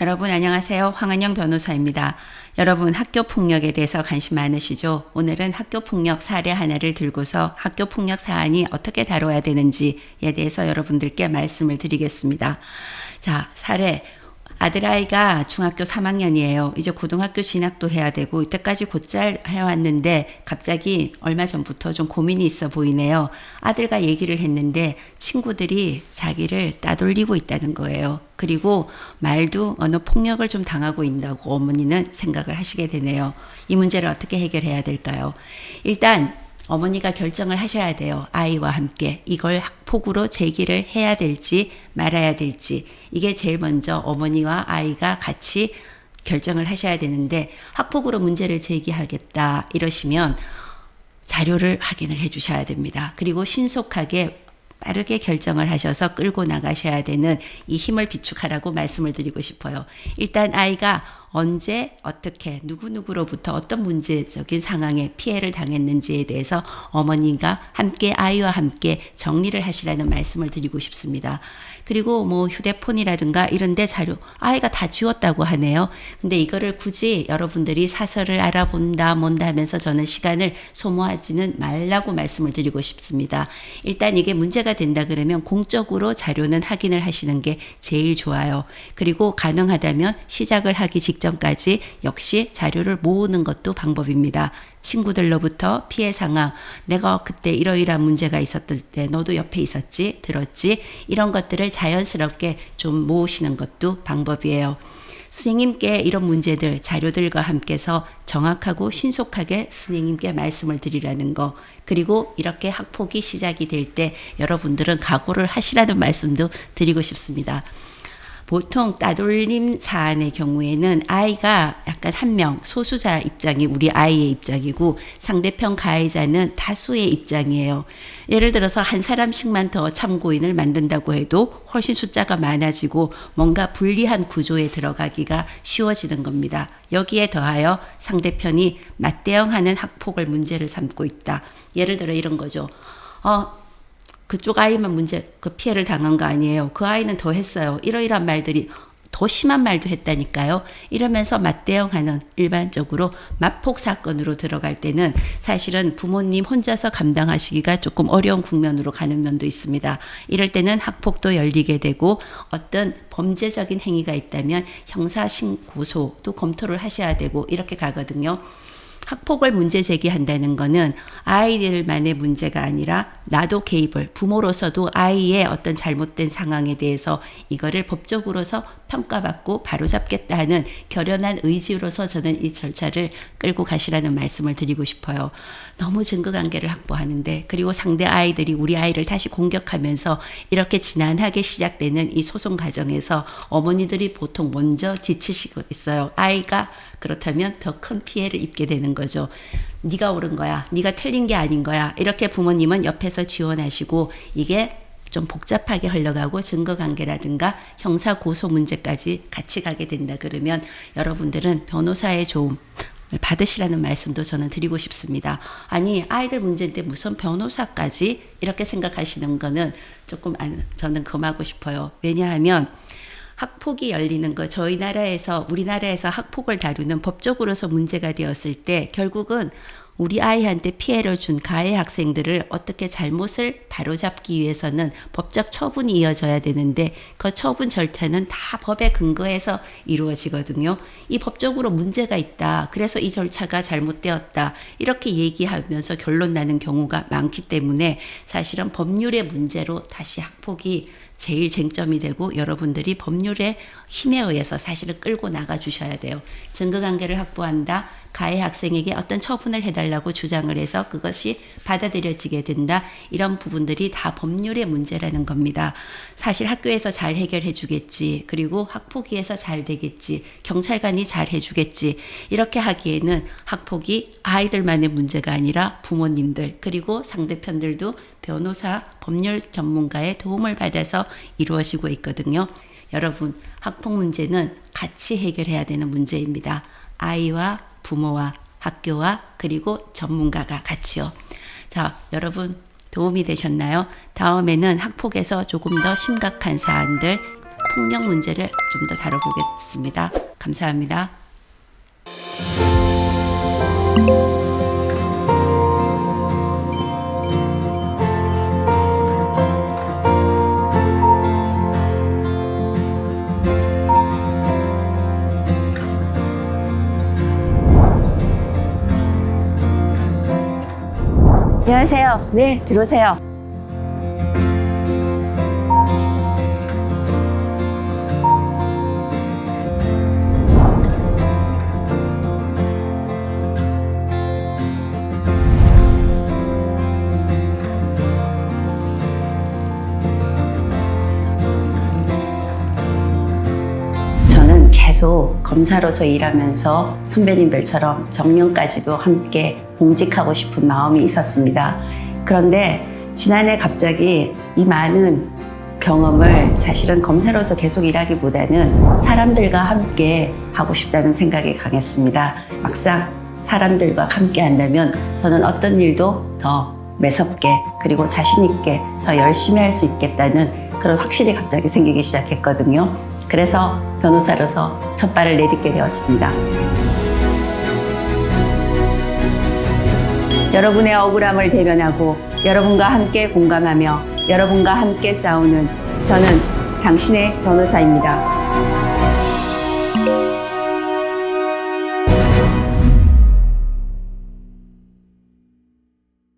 여러분 안녕하세요. 황은영 변호사입니다. 여러분 학교 폭력에 대해서 관심 많으시죠? 오늘은 학교 폭력 사례 하나를 들고서 학교 폭력 사안이 어떻게 다뤄야 되는지에 대해서 여러분들께 말씀을 드리겠습니다. 자, 사례 아들아이가 중학교 3학년이에요. 이제 고등학교 진학도 해야 되고 이때까지 곧잘 해왔는데 갑자기 얼마 전부터 좀 고민이 있어 보이네요. 아들과 얘기를 했는데 친구들이 자기를 따돌리고 있다는 거예요. 그리고 말도 언어 폭력을 좀 당하고 있다고 어머니는 생각을 하시게 되네요. 이 문제를 어떻게 해결해야 될까요? 일단 어머니가 결정을 하셔야 돼요. 아이와 함께 이걸 학폭으로 제기를 해야 될지 말아야 될지 이게 제일 먼저 어머니와 아이가 같이 결정을 하셔야 되는데 학폭으로 문제를 제기하겠다 이러시면 자료를 확인을 해 주셔야 됩니다. 그리고 신속하게 빠르게 결정을 하셔서 끌고 나가셔야 되는 이 힘을 비축하라고 말씀을 드리고 싶어요. 일단 아이가 언제 어떻게 누구누구로부터 어떤 문제적인 상황에 피해를 당했는지에 대해서 어머니가 함께 아이와 함께 정리를 하시라는 말씀을 드리고 싶습니다. 그리고 뭐 휴대폰이라든가 이런데 자료 아이가 다 지웠다고 하네요. 근데 이거를 굳이 여러분들이 사설을 알아본다 뭔다 하면서 저는 시간을 소모하지는 말라고 말씀을 드리고 싶습니다. 일단 이게 문제가 된다 그러면 공적으로 자료는 확인을 하시는 게 제일 좋아요. 그리고 가능하다면 시작을 하기 직전까지 역시 자료를 모으는 것도 방법입니다. 친구들로부터 피해 상황, 내가 그때 이러이러한 문제가 있었을 때 너도 옆에 있었지, 들었지, 이런 것들을 자연스럽게 좀 모으시는 것도 방법이에요. 스님께 이런 문제들 자료들과 함께서 정확하고 신속하게 스님께 말씀을 드리라는 거 그리고 이렇게 학폭이 시작이 될 때 여러분들은 각오를 하시라는 말씀도 드리고 싶습니다. 보통 따돌림 사안의 경우에는 아이가 약간 한 명 소수자 입장이 우리 아이의 입장이고 상대편 가해자는 다수의 입장이에요. 예를 들어서 한 사람씩만 더 참고인을 만든다고 해도 훨씬 숫자가 많아지고 뭔가 불리한 구조에 들어가기가 쉬워지는 겁니다. 여기에 더하여 상대편이 맞대응하는 학폭을 문제를 삼고 있다. 예를 들어 이런 거죠. 어, 그쪽 아이만 문제 그 피해를 당한 거 아니에요. 그 아이는 더 했어요. 이러이러한 말들이 더 심한 말도 했다니까요. 이러면서 맞대응하는 일반적으로 맞폭 사건으로 들어갈 때는 사실은 부모님 혼자서 감당하시기가 조금 어려운 국면으로 가는 면도 있습니다. 이럴 때는 학폭도 열리게 되고 어떤 범죄적인 행위가 있다면 형사 신고소도 검토를 하셔야 되고 이렇게 가거든요. 학폭을 문제 제기한다는 거는 아이들만의 문제가 아니라 나도 개입을 부모로서도 아이의 어떤 잘못된 상황에 대해서 이거를 법적으로서 평가받고 바로잡겠다 하는 결연한 의지로서 저는 이 절차를 끌고 가시라는 말씀을 드리고 싶어요. 너무 증거관계를 확보하는데 그리고 상대 아이들이 우리 아이를 다시 공격하면서 이렇게 지난하게 시작되는 이 소송 과정에서 어머니들이 보통 먼저 지치시고 있어요. 아이가 그렇다면 더 큰 피해를 입게 되는 거죠. 네가 옳은 거야. 네가 틀린 게 아닌 거야. 이렇게 부모님은 옆에서 지원하시고 이게 좀 복잡하게 흘러가고 증거관계라든가 형사 고소 문제까지 같이 가게 된다 그러면 여러분들은 변호사의 도움 받으시라는 말씀도 저는 드리고 싶습니다. 아니 아이들 문제인데 무슨 변호사까지 이렇게 생각하시는 거는 조금 안, 저는 금하고 싶어요. 왜냐하면 학폭이 열리는 거 저희 나라에서 우리나라에서 학폭을 다루는 법적으로서 문제가 되었을 때 결국은 우리 아이한테 피해를 준 가해 학생들을 어떻게 잘못을 바로잡기 위해서는 법적 처분이 이어져야 되는데 그 처분 절차는 다 법에 근거해서 이루어지거든요. 이 법적으로 문제가 있다. 그래서 이 절차가 잘못되었다. 이렇게 얘기하면서 결론 나는 경우가 많기 때문에 사실은 법률의 문제로 다시 학폭이 제일 쟁점이 되고 여러분들이 법률의 힘에 의해서 사실을 끌고 나가 주셔야 돼요. 증거관계를 확보한다. 가해 학생에게 어떤 처분을 해달라고 주장을 해서 그것이 받아들여지게 된다. 이런 부분들이 다 법률의 문제라는 겁니다. 사실 학교에서 잘 해결해 주겠지. 그리고 학폭위에서 잘 되겠지. 경찰관이 잘 해주겠지. 이렇게 하기에는 학폭이 아이들만의 문제가 아니라 부모님들 그리고 상대편들도 변호사, 법률 전문가의 도움을 받아서 이루어지고 있거든요. 여러분, 학폭 문제는 같이 해결해야 되는 문제입니다. 아이와 부모와 학교와 그리고 전문가가 같이요. 자, 여러분 도움이 되셨나요? 다음에는 학폭에서 조금 더 심각한 사안들 폭력 문제를 좀 더 다뤄보겠습니다. 감사합니다. 안녕하세요. 네, 들어오세요. 검사로서 일하면서 선배님들처럼 정년까지도 함께 공직하고 싶은 마음이 있었습니다. 그런데 지난해 갑자기 이 많은 경험을 사실은 검사로서 계속 일하기보다는 사람들과 함께 하고 싶다는 생각이 강했습니다. 막상 사람들과 함께 한다면 저는 어떤 일도 더 매섭게 그리고 자신 있게 더 열심히 할 수 있겠다는 그런 확신이 갑자기 생기기 시작했거든요. 그래서 변호사로서 첫 발을 내딛게 되었습니다. 여러분의 억울함을 대변하고 여러분과 함께 공감하며 여러분과 함께 싸우는 저는 당신의 변호사입니다.